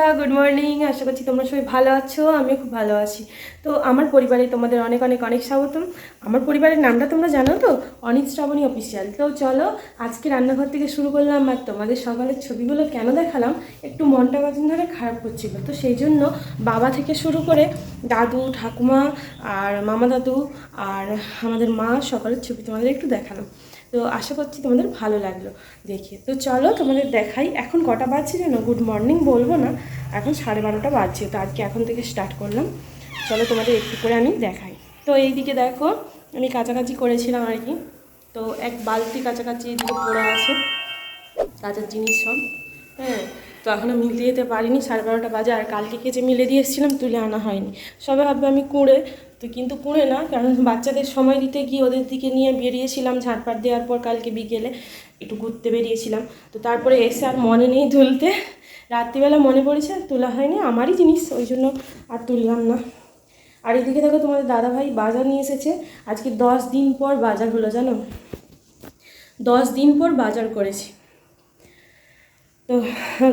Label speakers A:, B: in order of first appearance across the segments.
A: বন্ধুরা good morning আশা করছি তোমরা সবাই ভালো আছো, আমিও খুব ভালো আছি। তো আমার পরিবারে তোমাদের অনেক অনেক অনেক স্বাগতম। আমার পরিবারের নামটা তোমরা জানো তো? অনিত শ্রাবণী অফিসিয়াল তো চলো, আজকে রান্নাঘর থেকে শুরু করলাম আর তোমাদের সকালের ছবিগুলো কেন দেখালাম, একটু মনটা কদিন ধরে খারাপ করছিল। তো সেই জন্য বাবা থেকে শুরু করে দাদু, ঠাকুমা আর মামা দাদু আর আমাদের মা সকালের ছবি তোমাদের একটু দেখালাম। তো আশা করছি তোমাদের ভালো লাগল দেখে। তো চলো তোমাদের দেখাই, এখন কটা বাজছে জানো গুড মর্নিং বলব না, এখন সাড়ে বারোটা বাজছে, তো আজকে এখন থেকে স্টার্ট করলাম। চলো তোমাদের একটু করে আমি দেখাই। তো এইদিকে দেখো, আমি কাছাকাছি করেছিলাম আর কি। তো এক বালতি কাছাকাছি এদিকে পড়ে আছে কাজের জিনিস সব। হ্যাঁ তো এখনও মিলিয়ে যেতে পারিনি, সাড়ে বারোটা বাজে, আর কালকে কেচে মিলে দিয়ে এসেছিলাম তুলে আনা হয়নি। সবে ভাববে আমি কুঁড়ে তো কিন্তু কুঁড়ে না, কারণ বাচ্চাদের সময় দিতে গিয়ে ওদের দিকে নিয়ে বেরিয়েছিলাম ঝাড়পাট দেওয়ার পর কালকে বিকেলে একটু ঘুরতে বেরিয়েছিলাম। তো তারপরে এসে আর মনে নেই তুলতে। রাত্রিবেলা মনে পড়েছে তোলা হয়নি আমারই জিনিস, ওই জন্য আর তুললাম না। আর এদিকে দেখো তোমাদের দাদাভাই বাজার নিয়ে এসেছে। আজকে দশ দিন পর বাজার হলো, জানো? দশ দিন পর বাজার করেছি। তো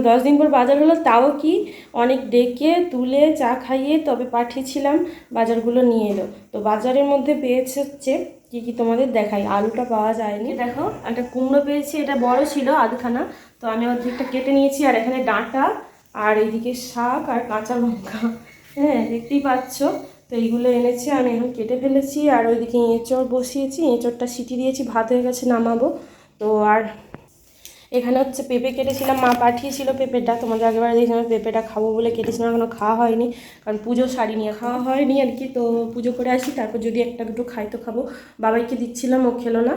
A: দশ দিন পর বাজার হলো তাও কি অনেক ডেকে তুলে চা খাইয়ে তবে পাঠিয়েছিলাম বাজারগুলো নিয়ে এলো। তো বাজারের মধ্যে পেয়েছে হচ্ছে কী কী তোমাদের দেখাই? আলুটা পাওয়া যায়নি। দেখো। একটা কুমড়ো পেয়েছি এটা বড় ছিল আধখানা তো আমি অর্ধেকটা কেটে নিয়েছি আর এখানে ডাঁটা আর এইদিকে শাক আর কাঁচা লঙ্কা। হ্যাঁ দেখতেই পাচ্ছ। তো এইগুলো এনেছি আমি এখন কেটে ফেলেছি আর ওইদিকে এঁচড় বসিয়েছি এঁচড়টা সিটি দিয়েছি ভাত হয়ে গেছে নামাবো। তো আর এখানে হচ্ছে পেঁপে কেটেছিলাম, মা পাঠিয়েছিল পেঁপেটা, তোমাদের আগেবার দেখছিলাম পেঁপেটা খাব বলে কেটেছিলাম এখনও খাওয়া হয়নি, কারণ পুজো শাড়ি নিয়ে খাওয়া হয়নি আর কি, তো পুজো করে আসি, তারপর যদি একটা দুটো খাই তো খাব। বাবাইকে দিচ্ছিলাম, ও খেলো না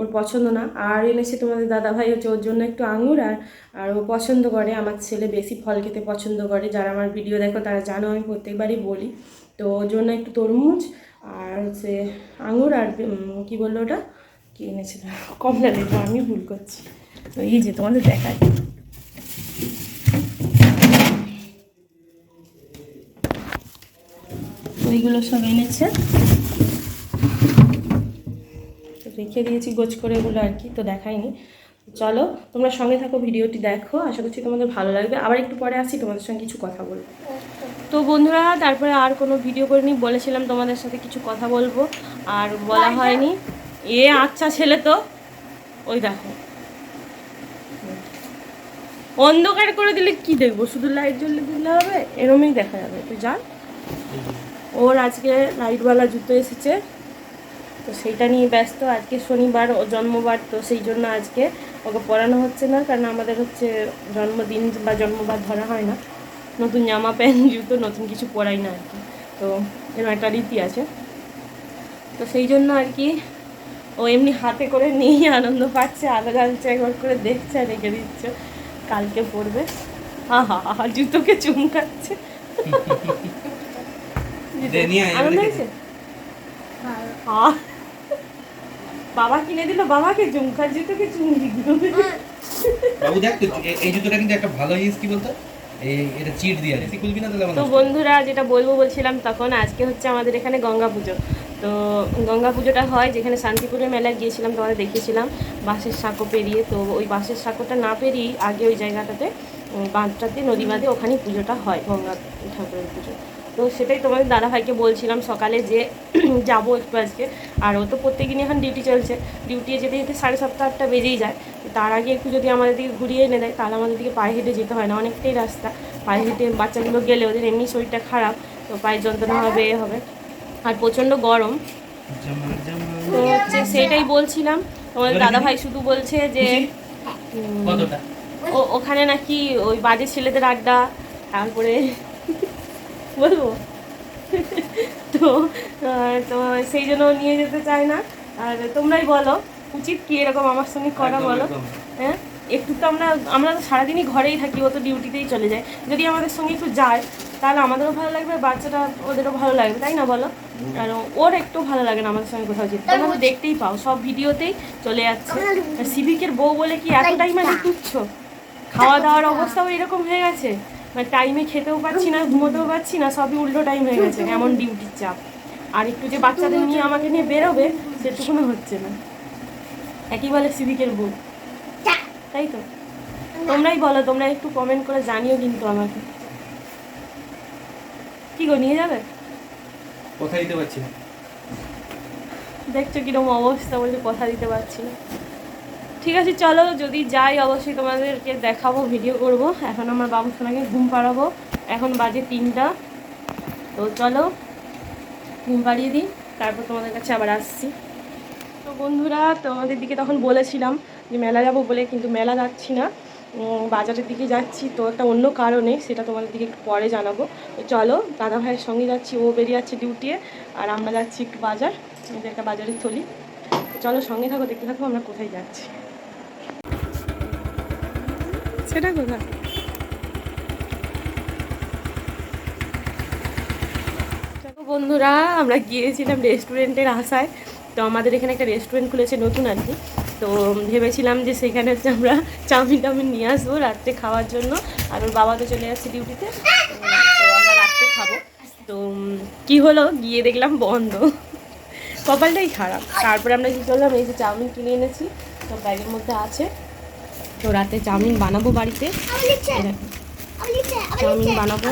A: ওর পছন্দ না, আর এনেছে তোমাদের দাদা ভাই হচ্ছে ওর জন্য একটু আঙুর আর আর ও পছন্দ করে, আমার ছেলে বেশি ফল খেতে পছন্দ করে, যারা আমার ভিডিও দেখো তারা জানো, আমি প্রত্যেকবারই বলি, তো ওর জন্য একটু তরমুজ আর হচ্ছে আঙুর আর কি বলল ওটা? কি এনেছিল? কমলা লেবু, আমি ভুল করছি। তো এই যে তোমাদের দেখাই তো এইগুলো সব এনেছে। রেখে দিয়েছি গোছ করে এগুলো আর কি, তো দেখাইনি। চলো, তোমরা সঙ্গে থাকো, ভিডিওটি দেখো। আশা করছি তোমাদের ভালো লাগবে। আবার একটু পরে আসি, তোমাদের সঙ্গে কিছু কথা বলব। তো বন্ধুরা, তারপরে আর কোনো ভিডিও করে করিনি, বলেছিলাম তোমাদের সাথে কিছু কথা বলব। আর বলা হয়নি। এ আচ্ছা ছেলে তো। ওই দেখো। অন্ধকার করে দিলে কি দেখব? শুধু লাইট জ্বললে দিলে হবে, এরমই দেখা যাবে। তো যান ওর আজকে লাইটওয়ালা জুতো এসেছে, তো সেইটা নিয়ে ব্যস্ত। আজকে শনিবার, ও জন্মবার, তো সেই জন্য আজকে ওকে পড়ানো হচ্ছে না, কারণ আমাদের হচ্ছে জন্মদিন বা জন্মবার ধরা হয় না। নতুন জামা, প্যান্ট, জুতো, নতুন কিছু পরাই না আর কি। তো এরকম একটা রীতি আছে। তো সেই জন্য আর কি, ও এমনি হাতে করে নিয়ে আনন্দ পাচ্ছে, আলো জ্বালছে, একবার করে দেখছে আর রেখে দিচ্ছে। কালকে পড়বে। হা হা হা জুতোকে চুমকাচ্ছে আনন্দ হয়েছে? হ্যাঁ। বাবা কিনে দিল বাবাকে চুমকার জুতোকে চুমকি দিল।
B: বাবু দেখ তো এই জুতোটা কিন্তু একটা ভালো জিনিস কি বলতো? এটা চিট দিয়ে আছে খুলবি না
A: তো বন্ধুরা যেটা বলব বলছিলাম তখন আজকে হচ্ছে আমাদের এখানে গঙ্গা পুজো। তো গঙ্গা পুজোটা হয়, যেখানে শান্তিপুরের মেলায় গিয়েছিলাম, তোমাদের দেখিয়েছিলাম, বাঁশের সাঁকো পেরিয়ে। তো ওই বাঁশের সাঁকোটা না পেরিয়ে আগে ওই জায়গাটাতে বাঁধটাতে নদী বাঁধে ওখানেই পুজোটা হয়, গঙ্গা ঠাকুরের পুজো। তো সেটাই তোমাদের দাদাভাইকে বলছিলাম সকালে যে যাব একটু আজকে। আর ও তো প্রত্যেকদিনই এখন ডিউটি চলছে। ডিউটি যেতে যেতে সাড়ে সাতটা, আটটা বেজেই যায়। তার আগে একটু যদি আমাদের দিকে ঘুরিয়ে এনে দেয়, তাহলে আমাদের দিকে পায়ে হেঁটে যেতে হয় না। অনেকটাই রাস্তা। পায়ে হেঁটে বাচ্চাগুলো গেলে ওদের এমনি শরীরটা খারাপ, তো পায়ের যন্ত্রণা হবে, এ হবে। আর প্রচণ্ড গরম। তো হচ্ছে সেটাই বলছিলাম। তোমাদের দাদাভাই শুধু বলছে যে ওখানে নাকি ওই বাজে ছেলেদের আড্ডা তারপরে বলব? তো তো সেই জন্য নিয়ে যেতে চায় না। আর তোমরাই বলো উচিত কি এরকম আমার সঙ্গে করা বলো? হ্যাঁ? একটু তো আমরা আমরা তো সারাদিনই ঘরেই থাকি ও তো ডিউটিতেই চলে যায়। যদি আমাদের সঙ্গে একটু যায় তাহলে আমাদেরও ভালো লাগবে বাচ্চাটা ওদেরও ভালো লাগবে তাই না বলো? আর ওর একটু ভালো লাগে না আমাদের সঙ্গে কোথাও যেতে। তোমরা দেখতেই পাও সব ভিডিওতেই চলে যাচ্ছে। আর সিভিকের বউ বলে কি এতটাই মানে তুচ্ছ খাওয়া দাওয়ার অবস্থাও এরকম হয়ে গেছে। মানে টাইমে খেতেও পাচ্ছি না ঘুমোতেও পাচ্ছি না সবই উল্টো টাইম হয়ে গেছে এমন ডিউটির চাপ। আর একটু যে বাচ্চাদের নিয়ে আমাকে নিয়ে বেরোবে সেটুকুনো হচ্ছে না। একই বলে সিভিকের বউ। তাই তো? তোমরাই বলো তোমরা একটু কমেন্ট করে জানিও কিন্তু আমাকে। কি গো নিয়ে যাবে?
B: কথা দিতে পারছি না।
A: দেখছ কীরকম অবস্থা বলছে কথা দিতে পারছি না। ঠিক আছে, চলো যদি যাই অবশ্যই তোমাদেরকে দেখাবো ভিডিও করব। এখন আমার বাবু সোনাকে ঘুম পাড়াবো। এখন বাজে তিনটা। তো চলো, ঘুম পাড়িয়ে দিই, তারপর তোমাদের কাছে আবার আসছি। তো বন্ধুরা, তোমাদের দিকে তখন বলেছিলাম যে মেলা যাব বলে, কিন্তু মেলা যাচ্ছি না। বাজারের দিকে যাচ্ছি তো একটা অন্য কারণে, সেটা তোমাদের দিকে একটু পরে জানাব। তো চলো, দাদা ভাইয়ের সঙ্গে যাচ্ছি, ও বেরিয়ে যাচ্ছে ডিউটিয়ে আর আমরা যাচ্ছি একটু বাজার একটা বাজারের থলি। চলো, সঙ্গে থাকো, দেখতে থাকো, আমরা কোথায় যাচ্ছি। সেটা কোথায়? বন্ধুরা, আমরা গিয়েছিলাম রেস্টুরেন্টের আশায়। তো আমাদের এখানে একটা রেস্টুরেন্ট খুলেছে, নতুন আর কি। তো ভেবেছিলাম যে সেখানে হচ্ছে আমরা চাউমিন টাউমিন নিয়ে আসব রাত্রে খাওয়ার জন্য আর ওর বাবা তো চলে যাচ্ছে ডিউটিতে তো আমরা রাত্রে খাব তো কি হলো গিয়ে দেখলাম বন্ধ কপালটাই খারাপ তারপরে আমরা কি করলাম এই যে চাউমিন কিনে এনেছি তো ব্যাগের মধ্যে আছে তো রাতে চাউমিন বানাবো বাড়িতে চাউমিন বানাবো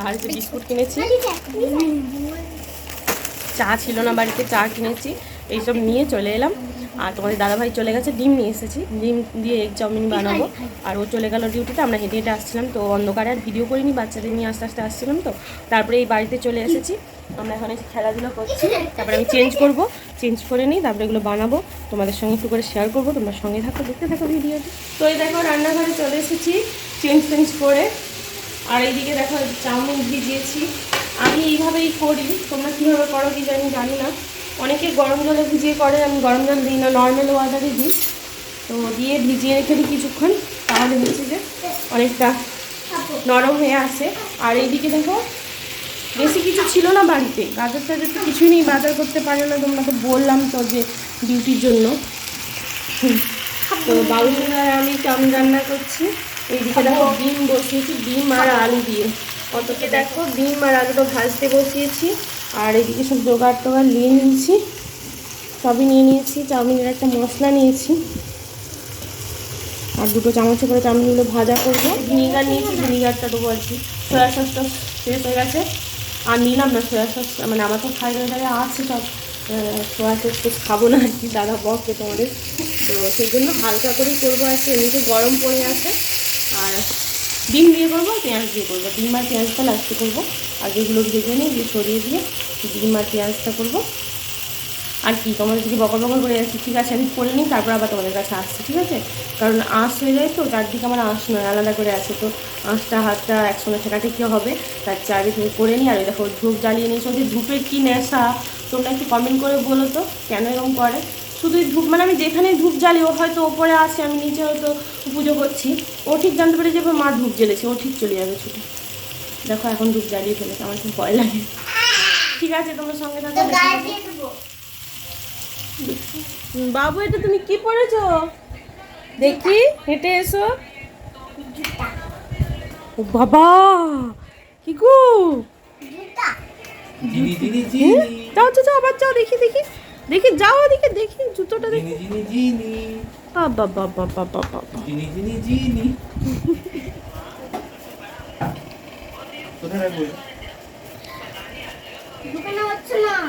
A: আর যে বিস্কুট কিনেছি চা ছিল না বাড়িতে চা কিনেছি এইসব নিয়ে চলে এলাম। আর তোমাদের দাদাভাই চলে গেছে ডিম নিয়ে এসেছি। ডিম দিয়ে এগ চাউমিন বানাবো। আর ও চলে গেল ডিউটিতে আমরা হেঁটে হেঁটে আসছিলাম তো অন্ধকারে আর ভিডিও করিনি বাচ্চাদের নিয়ে আস্তে আস্তে আসছিলাম তো। তারপরে এই বাড়িতে চলে এসেছি। আমরা এখন এসে খেলাধুলা করছি। তারপরে আমি চেঞ্জ করব চেঞ্জ করে নিই তারপরে এগুলো বানাবো। তোমাদের সঙ্গে একটু করে শেয়ার করব তোমরা সঙ্গে থাকো দেখতে থাকো ভিডিওটি তো এই দেখো রান্নাঘরে চলে এসেছি চেঞ্জ চেঞ্জ করে। আর এইদিকে দেখো চাউমিন ভিজিয়েছি। আমি এইভাবেই করি। তোমরা কীভাবে করো কি জানি জানি না। অনেকে গরম জলে ভিজিয়ে করে, আমি গরম জল দিই না নর্মাল ওয়াটারে দিই। তো দিয়ে ভিজিয়ে রেখে দিই কিছুক্ষণ, তাহলে হচ্ছে যে অনেকটা নরম হয়ে আসে। আর এইদিকে দেখো, বেশি কিছু ছিল না বাড়িতে। গাজর টাজর তো কিছুই নেই, বাজার করতে পারে না। তোমরা তো বললাম তো যে ডিউটির জন্য। তো বাবু আর আমি চাউমিন রান্না করছি। এইদিকে দেখো ডিম বসিয়েছি, ডিম আর আলু দিয়ে। অতকে দেখো ডিম আর আলুটা ভাজতে বসিয়েছি। আর এদিকে সব জোগাড় টোগাড় নিয়ে নিয়েছি। সবই নিয়ে নিয়েছি, চাউমিনের একটা মশলা নিয়েছি। আর দুটো চামচে করে চাউমিনগুলো ভাজা করব। ভিনিগার নিয়েছি, ভিনিগারটা দেবো আর কি। সয়া সসটা শেষ হয়ে গেছে। আর নিলাম না সয়া সস মানে আমার তো খাই দাঁড়িয়ে আছে সব। সয়া সস তো খাব না আর কি, দাদা বকে তোমাদের তো সেই জন্য হালকা করেই করব আর কি, এমনিতে গরম পড়ে আছে। ডিম দিয়ে করব, পেঁয়াজ দিয়ে করব। ডিম আর পেঁয়াজটা লাস্টে করব। আর যেগুলো ভেজে নিই দিয়ে সরিয়ে দিয়ে ডিম আর পেঁয়াজটা করব। আর কি, তোমাদের দিকে বকর বকর করে যাচ্ছি ঠিক আছে, আমি করে নিই, তারপর আবার তোমাদের কাছে আসছি, ঠিক আছে? কারণ আঁশ হয়ে যায় তো চারদিকে আমার আঁশ নয়, আলাদা করে আছে। তো আঁশটা, হাতটা একসঙ্গে ঠেকাতে কী হবে? তার চারি তুমি করে নিই। আর দেখো, ধূপ জ্বালিয়ে নিয়েছো। যে ধূপের কী নেশা? তোমরা একটু কমেন্ট করে বলো তো, কেন এরকম করে? শুধু এই ধূপ মানে আমি যেখানে ধূপ জ্বালি ও হয়তো ওপরে আসে আমি নিচে হয়তো পুজো করছি। ও ঠিক জানতে পারে যে মা ধূপ জ্বেলেছে ও ঠিক চলে যাবে ছুটে। দেখো এখন ধূপ জ্বালিয়ে ফেলেছে আমার খুব ভয় লাগে। ঠিক আছে তোমার সঙ্গে থাকো বাবু এটা তুমি কি পড়েছো দেখি হেঁটে এসো। ও বাবা কি গো?
B: জিনি জিনি
A: যাও যাও যাও, আবার যাও দেখি দেখি। দেখি যাও ওদিকে দেখি জুতোটা দেখি।
B: জিনি জিনি। জিনি
A: বাবা বাবা বাবা বাবা
B: জিনি জিনি জিনি। কোথায় রাখব?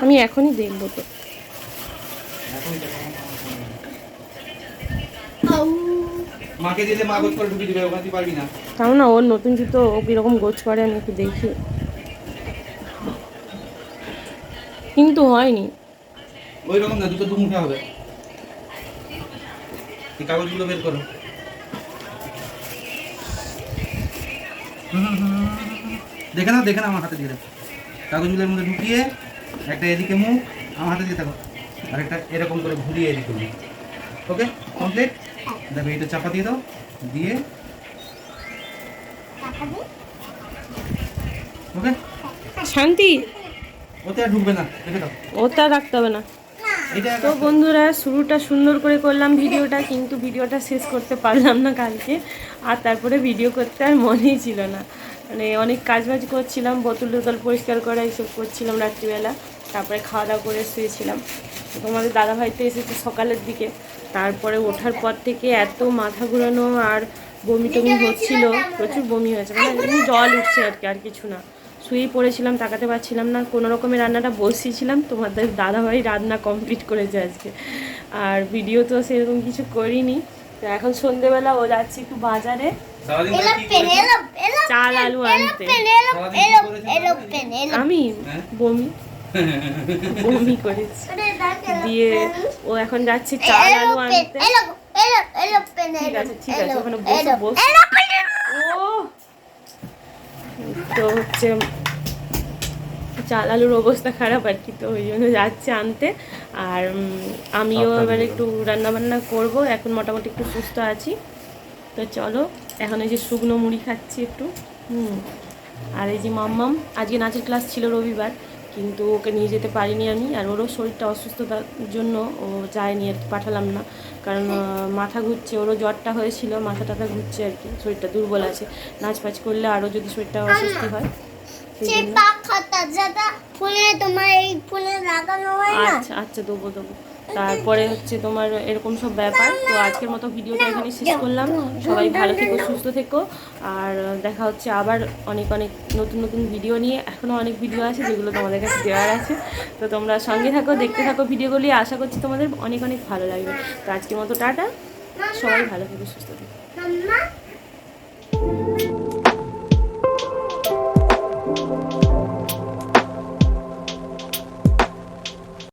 A: আমি এখনই দেখব তো
B: মাকে দিলে মা গোছ করে ঢুকে দিবে ওখানে পারবি না।
A: তাও না ওর নতুন জুতো ও কীরকম গোছ করে আমি একটু দেখি। কিন্তু হয়নি।
B: ওই রকম না দুটো দু মুঠে হবে। এই কাগজগুলো বের করো। দেখে নাও দেখে নাও আমার হাতে দিয়ে দাও। কাগজগুলোর মধ্যে ঢুকিয়ে একটা এদিকে মুখ আমার হাতে দিয়ে থাকো। আর একটা এরকম করে ঘুরিয়ে এদিকে মুখ। ওকে কমপ্লিট দেখো এটা চাপা দিয়ে দাও। দিয়ে ওকে।
A: শান্তি?
B: ওতে আর ঢুকবে না দেখে দাও
A: ওটা রাখতে হবে না। তো বন্ধুরা শুরুটা সুন্দর করে করলাম ভিডিওটা কিন্তু ভিডিওটা শেষ করতে পারলাম না কালকে। আর তারপরে ভিডিও করতে আর মনেই ছিল না। মানে অনেক কাজ বাজ করছিলাম বোতল টোতল পরিষ্কার করা এইসব করছিলাম রাত্রিবেলা। তারপরে খাওয়া দাওয়া করে শুয়েছিলাম। তো তোমাদের দাদাভাই তো এসেছে সকালের দিকে। তারপরে ওঠার পর থেকে এত মাথা ঘুরানো আর বমি টমি হচ্ছিল। প্রচুর বমি হয়েছে মানে এমনি জল উঠছে আর কি আর কিছু না। শুয়েই পড়েছিলাম তাকাতে পারছিলাম না। কোনো রকমের রান্নাটা বসিয়েছিলাম। তোমাদের দাদাভাই রান্না কমপ্লিট করেছে আজকে। আর ভিডিও তো সেরকম কিছু করিনি। তো এখন সন্ধেবেলা ও যাচ্ছে একটু বাজারে? চাল আলু আনতে। আমি
B: হ্যাঁ?
A: বমি। বমি করেছি। দিয়ে ও এখন যাচ্ছে চাল আলু আনতে। ঠিক আছে ঠিক আছে ওখানে বসে বসে। ও তো হচ্ছে চাল আলুর অবস্থা খারাপ আর কি তো ওই জন্য যাচ্ছে আনতে। আর আমিও এবার একটু রান্নাবান্না করব এখন মোটামুটি একটু সুস্থ আছি। তো চলো এখন এই যে শুকনো মুড়ি খাচ্ছি একটু হুম। আর এই যে মাম্মাম আজকে নাচের ক্লাস ছিল রবিবার কিন্তু ওকে নিয়ে যেতে পারিনি আমি আর ওরও শরীরটা অসুস্থতার জন্য ও যায়নি আর কি পাঠালাম না। কারণ মাথা ঘুরছে ওরও জ্বরটা হয়েছিল মাথা টাথা ঘুরছে আর কি শরীরটা দুর্বল আছে। নাচ ফাচ করলে আরও যদি শরীরটা অসুস্থ হয় আচ্ছা আচ্ছা দেবো দেবো। তারপরে হচ্ছে তোমার এরকম সব ব্যাপার। তো আজকের মতো ভিডিওটা এখানে শেষ করলাম। সবাই ভালো থেকো, সুস্থ থেকো। আর দেখা হচ্ছে আবার অনেক অনেক নতুন নতুন ভিডিও নিয়ে। এখনও অনেক ভিডিও আছে যেগুলো তোমাদের কাছে দেওয়ার আছে। তো তোমরা সঙ্গে থাকো, দেখতে থাকো ভিডিওগুলি। আশা করছি তোমাদের অনেক অনেক ভালো লাগবে। তো আজকের মতো টাটা। সবাই ভালো থেকো, সুস্থ থেকো।